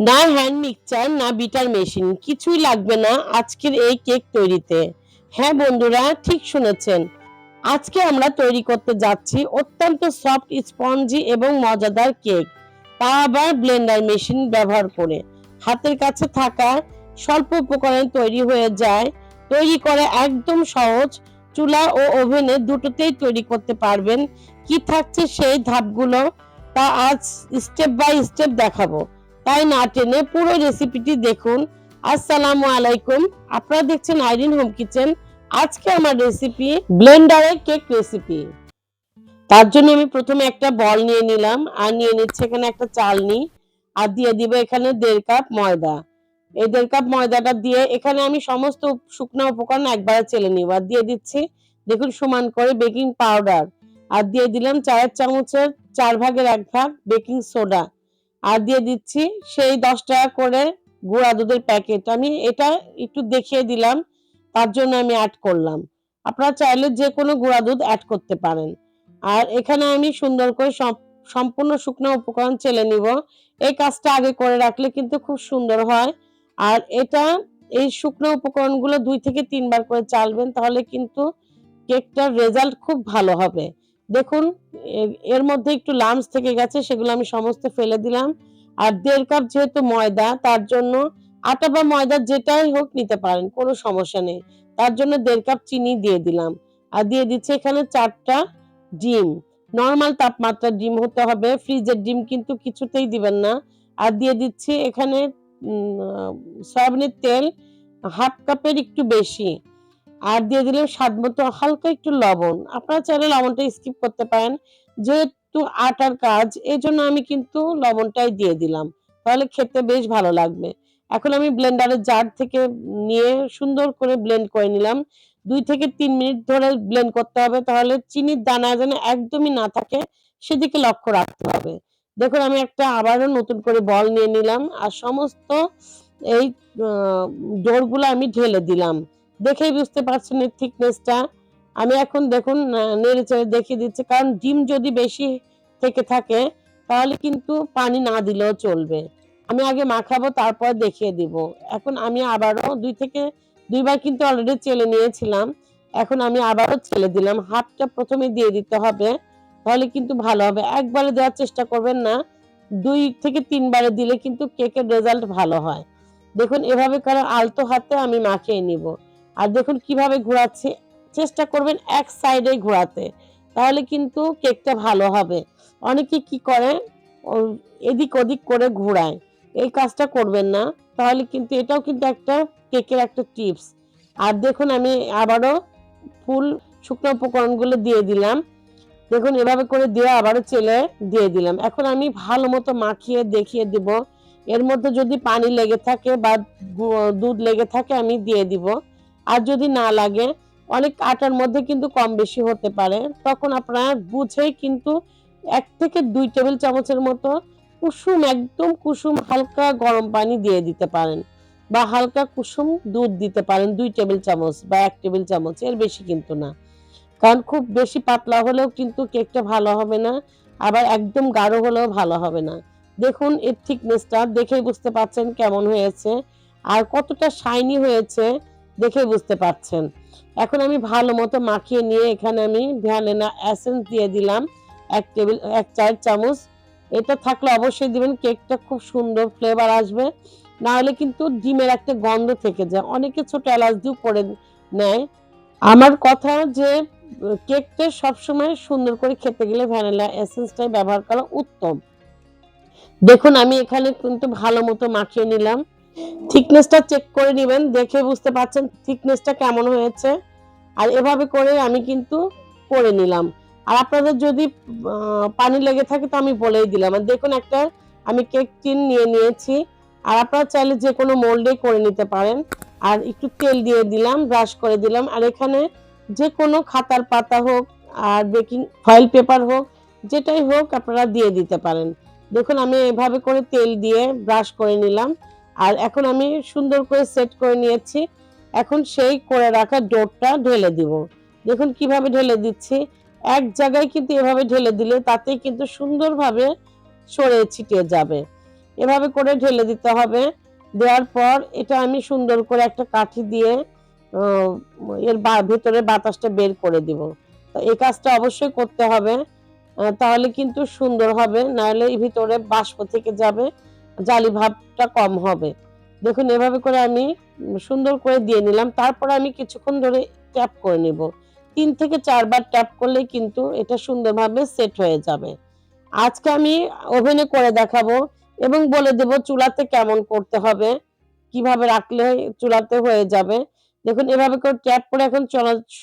না hand mixture না beater machine, কিছুই লাগবে না আজকের এই কেক তৈরিতে। হ্যাঁ বন্ধুরা, ঠিক শুনেছেন। আজকে আমরা তৈরি করতে যাচ্ছি অত্যন্ত সফট, স্পঞ্জি এবং মজাদার কেক। তা আবার ব্লেন্ডার মেশিন ব্যবহার করে। হাতের কাছে থাকা স্বল্প উপকরণে তৈরি হয়ে যায়। তৈরি করে একদম সহজ। চুলা ও ওভেনে দুটোতেই তৈরি করতে পারবেন। কি থাকছে সেই ধাপগুলো তা আজ স্টেপ বাই স্টেপ দেখাবো। তাই না টেনে পুরো রেসিপিটি দেখুন। আসসালামু আলাইকুম। আপনারা দেখছেন আইরিন হোম কিচেন। আজকে আমার রেসিপি ব্লেন্ডারের কেক রেসিপি তার জন্য আমি প্রথমে একটা বল নিয়ে নিলাম আর নিয়ে নিচ্ছে এখানে একটা চালনি আর দিয়ে দিব এখানে দেড় কাপ ময়দা। এই দেড় কাপ ময়দাটা দিয়ে এখানে আমি সমস্ত শুকনো উপকরণ একবারে চেলে নিব আর দিয়ে দিচ্ছি দেখুন সমান করে বেকিং পাউডার আর দিয়ে দিলাম চায়ের চামচের চার ভাগের এক ভাগ বেকিং সোডা আর দিয়ে দিচ্ছি সেই দশ টাকা করে গুঁড়া দুধের প্যাকেট। আমি এটা একটু দেখিয়ে দিলাম, তার জন্য আমি অ্যাড করলাম। আপনারা চাইলে যে কোনো গুঁড়া দুধ অ্যাড করতে পারেন। আর এখানে আমি সুন্দর করে সম্পূর্ণ শুকনো উপকরণ চেলে নিব। এই কাজটা আগে করে রাখলে কিন্তু খুব সুন্দর হয়। আর এটা, এই শুকনো উপকরণগুলো দুই থেকে তিনবার করে চালবেন, তাহলে কিন্তু কেকটার রেজাল্ট খুব ভালো হবে। দেখুন এর মধ্যে একটু লামস থেকে গেছে, সেগুলো আমি সমস্ত ফেলে দিলাম। আর দেড় কাপ যেহেতু ময়দা, তার জন্য আটা বা ময়দা যেটাই হোক নিতে পারেন, কোনো সমস্যা নেই। তার জন্য দেড় কাপ চিনি দিয়ে দিলাম। আর দিয়ে দিচ্ছে এখানে চারটা ডিম। নর্মাল তাপমাত্রার ডিম হতে হবে ফ্রিজের ডিম কিন্তু কিছুতেই দিবেন না। আর দিয়ে দিচ্ছি এখানে সয়াবিনের তেল হাফ কাপের একটু বেশি। আর দিয়ে দিলাম স্বাদ মতো হালকা একটু লবণ। আপনারা চাইলে লবণটা স্কিপ করতে পারেন। যেহেতু আটার কাজ এই জন্য আমি কিন্তু লবণটাই দিয়ে দিলাম। তাহলে খেতে বেশ ভালো লাগবে। এখন আমি ব্লেন্ডারের জার থেকে নিয়ে সুন্দর করে ব্লেন্ড করে নিলাম। দুই থেকে তিন মিনিট ধরে ব্লেন্ড করতে হবে। তাহলে চিনির দানা যেন একদমই না থাকে, সেদিকে লক্ষ্য রাখতে হবে। দেখুন, আমি একটা আবারও নতুন করে বল নিয়ে নিলাম। আর সমস্ত এই ডোরগুলো আমি ঢেলে দিলাম। দেখেই বুঝতে পারছেন এর থিকনেসটা আমি এখন দেখুন নেড়ে চেড়ে দেখিয়ে দিচ্ছি, কারণ ডিম যদি বেশি থেকে থাকে, তাহলে কিন্তু পানি না দিলেও চলবে। আমি আগে মাখাবো, তারপর দেখিয়ে দিব। এখন আমি আবারও দুই থেকে দুইবার কিন্তু অলরেডি চেলে নিয়েছিলাম। এখন আমি আবারও ছেলে দিলাম। হাফটা প্রথমে দিয়ে দিতে হবে, তাহলে কিন্তু ভালো হবে। একবারে দেওয়ার চেষ্টা করবেন না, দুই থেকে তিনবারে দিলে কিন্তু কেকের রেজাল্ট ভালো হয়। দেখুন, এভাবে কারও আলতো হাতে আমি মাখিয়ে নিব। আর দেখুন কীভাবে ঘোরাচ্ছি। চেষ্টা করবেন এক সাইডে ঘোরাতে, তাহলে কিন্তু কেকটা ভালো হবে। অনেকে কি করে? এদিক ওদিক করে ঘোরায়। এই কাজটা করবেন না, তাহলে কিন্তু এটাও কিন্তু একটা কেকের একটা টিপস আর দেখুন আমি আবারও ফুল শুকনো উপকরণগুলো দিয়ে দিলাম। দেখুন এভাবে করে দিয়ে আবারও চেলে দিয়ে দিলাম। এখন আমি ভালো মতো মাখিয়ে দেখিয়ে দিব। এর মধ্যে যদি পানি লেগে থাকে বা দুধ লেগে থাকে আমি দিয়ে দিব। আর যদি না লাগে, অনেক আটার মধ্যে কিন্তু কম বেশি হতে পারে। তখন আপনারা বুঝেই কিন্তু এক থেকে দুই টেবিল চামচের মতো কুসুম, একদম কুসুম হালকা গরম পানি দিয়ে দিতে পারেন বা হালকা কুসুম দুধ দিতে পারেন দুই টেবিল চামচ বা এক টেবিল চামচ, এর বেশি কিন্তু না। কারণ খুব বেশি পাতলা হলেও কিন্তু কেকটা ভালো হবে না, আবার একদম গাঢ় হলেও ভালো হবে না। দেখুন, এর থিকনেসটা দেখেই বুঝতে পারছেন কেমন হয়েছে আর কতটা শাইনি হয়েছে। দেখে বুঝতে পারছেন। এখন আমি ভালো মতো মাখিয়ে নিয়ে এখানে আমি ভ্যানিলা এসেন্স দিয়ে দিলাম, এক টেবিল, এক চার চামচ। এটা থাকলে অবশ্যই দিবেন, কেকটা খুব সুন্দর ফ্লেভার আসবে। না হলে কিন্তু ডিমের একটা গন্ধ থেকে যায়। অনেকে ছোট এলাচ দিয়েও করে নেয়। আমার কথা যে, কেকটা সবসময় সুন্দর করে খেতে গেলে ভ্যানিলা এসেন্সটাই ব্যবহার করা উত্তম। দেখুন, আমি এখানে কিন্তু ভালো মতো মাখিয়ে নিলাম। থিকনেসটা চেক করে নেবেন, দেখে বুঝতে পারছেন থিকনেসটা কেমন হয়েছে। আর এভাবে করে আমি কিন্তু করে নিলাম। আর আপনাদের যদি পানি লেগে থাকে তো আমি বলেই দিলাম। আর দেখুন একটা আমি কেক টিন নিয়ে নিয়েছি। আর আপনারা চাইলে যে কোনো মোল্ডে করে নিতে পারেন। আর একটু তেল দিয়ে দিলাম ব্রাশ করে দিলাম। আর এখানে যে কোনো খাতার পাতা হোক আর বেকিং ফয়েল পেপার হোক, যেটাই হোক আপনারা দিয়ে দিতে পারেন। দেখুন আমি এভাবে করে তেল দিয়ে ব্রাশ করে নিলাম। আর এখন আমি সুন্দর করে সেট করে নিয়েছি। এখন সেই করে রাখা ডোরটা ঢেলে দিব। দেখুন কীভাবে ঢেলে দিচ্ছি। এক জায়গায় কিন্তু এভাবে ঢেলে দিলে তাতেই কিন্তু সুন্দরভাবে সরে ছিটিয়ে যাবে। এভাবে করে ঢেলে দিতে হবে। দেওয়ার পর এটা আমি সুন্দর করে একটা কাঠি দিয়ে এর ভেতরে বাতাসটা বের করে দিব। তো এই কাজটা অবশ্যই করতে হবে। তাহলে কিন্তু সুন্দর হবে। নাহলে ভিতরে বাষ্প থেকে যাবে। জালি ভাবটা কম হবে। দেখুন, এভাবে করে আমি সুন্দর করে দিয়ে নিলাম। তারপর আমি কিছুক্ষণ ধরে ট্যাপ করে নিব। তিন থেকে চারবার ট্যাপ করলে কিন্তু এটা সুন্দরভাবে সেট হয়ে যাবে। আজকে আমি ওভেনে করে দেখাবো এবং বলে দেব চুলাতে কেমন করতে হবে, কীভাবে রাখলে চুলাতে হয়ে যাবে। দেখুন, এভাবে করে ট্যাপ করে এখন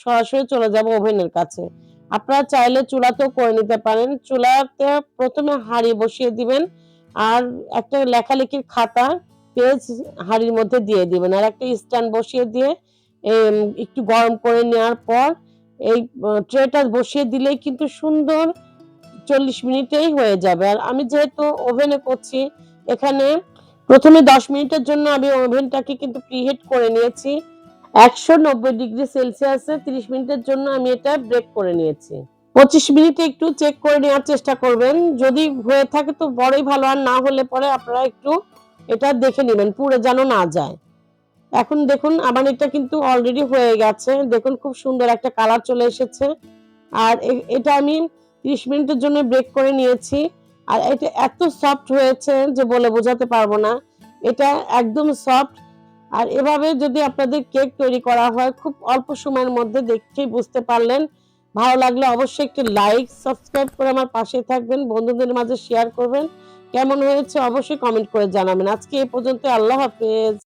সরাসরি চলে যাব ওভেনের কাছে। আপনারা চাইলে চুলাতেও করে নিতে পারেন। চুলাতে প্রথমে হাঁড়ি বসিয়ে দিবেন। আর একটা লেখালেখির খাতা পেজ হাঁড়ির মধ্যে দিয়ে দিবেন। আর একটা স্ট্যান্ড বসিয়ে দিয়ে একটু গরম করে নেওয়ার পর এই ট্রেটা বসিয়ে দিলেই কিন্তু সুন্দর চল্লিশ মিনিটেই হয়ে যাবে। আর আমি যেহেতু ওভেনে করছি, এখানে প্রথমে দশ মিনিটের জন্য আমি ওভেনটাকে কিন্তু প্রিহিট করে নিয়েছি। একশো নব্বই ডিগ্রি সেলসিয়াসে তিরিশ মিনিটের জন্য আমি এটা ব্রেক করে নিয়েছি। পঁচিশ মিনিটে একটু চেক করে নেওয়ার চেষ্টা করবেন। যদি হয়ে থাকে তো বড়ই ভালো, আর না হলে পরে আপনারা একটু এটা দেখে নেবেন, পুড়ে যেন না যায়। এখন দেখুন আমার এটা কিন্তু অলরেডি হয়ে গেছে। দেখুন, খুব সুন্দর একটা কালার চলে এসেছে। আর এটা আমি তিরিশ মিনিটের জন্য ব্রেক করে নিয়েছি। আর এটা এত সফট হয়েছে যে বলে বোঝাতে পারব না। এটা একদম সফট আর এভাবে যদি আপনাদের কেক তৈরি করা হয়, খুব অল্প সময়ের মধ্যে দেখেই বুঝতে পারলেন ভালো লাগলে অবশ্যই একটি লাইক সাবস্ক্রাইব করে আমার পাশে থাকবেন, বন্ধুদের মাঝে শেয়ার করবেন। কেমন হয়েছে অবশ্যই কমেন্ট করে জানাবেন। আজকে এ পর্যন্ত আল্লাহ হাফেজ।